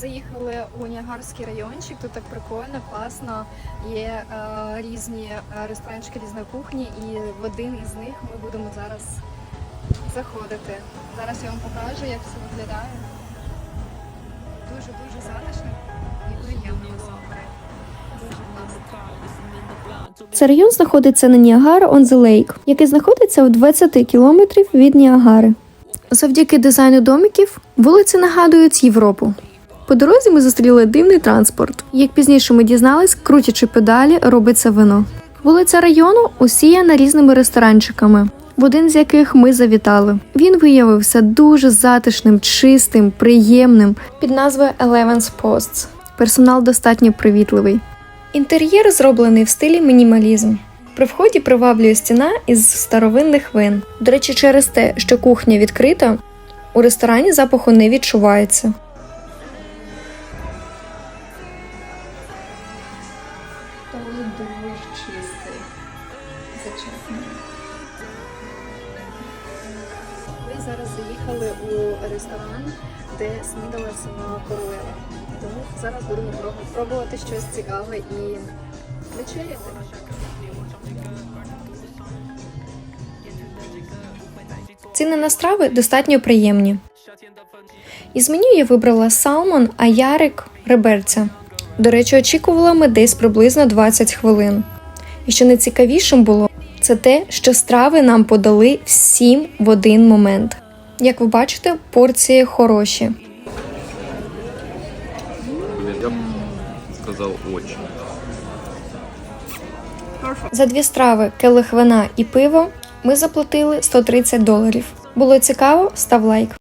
заїхали у Ніагарський райончик. Тут так прикольно, класно. Є е, різні е, ресторанчики, різної кухні, і в один із них ми будемо зараз заходити. Зараз я вам покажу, як все виглядає. Дуже дуже затишно і приємно насамперед. Цей район знаходиться на Ніагара on the Lake, який знаходиться у 20 кілометрів від Ніагари. Завдяки дизайну домиків вулиці нагадують Європу. По дорозі ми зустріли дивний транспорт. Як пізніше ми дізнались, крутячи педалі, робиться вино. Вулиця району усіяна різними ресторанчиками, в один з яких ми завітали. Він виявився дуже затишним, чистим, приємним під назвою Eleven's Posts. Персонал достатньо привітливий. Інтер'єр зроблений в стилі мінімалізм. При вході приваблює стіна із старовинних вин. До речі, через те, що кухня відкрита, у ресторані запаху не відчувається. Туалет дуже чистий. Зачесний. Ми зараз заїхали у ресторан, де снідала сама королева. Тому зараз будемо проб- пробувати щось цікаве і вечеряти. Ціни на страви достатньо приємні. Із меню я вибрала салмон, а ярик реберця. До речі, очікувала ми десь приблизно 20 хвилин. І що найцікавішим було, це те, що страви нам подали всім в один момент. Як ви бачите, порції хороші. Я бы сказал очень. За дві страви, келих вина і пиво ми заплатили 130 доларів. Було цікаво? Став лайк.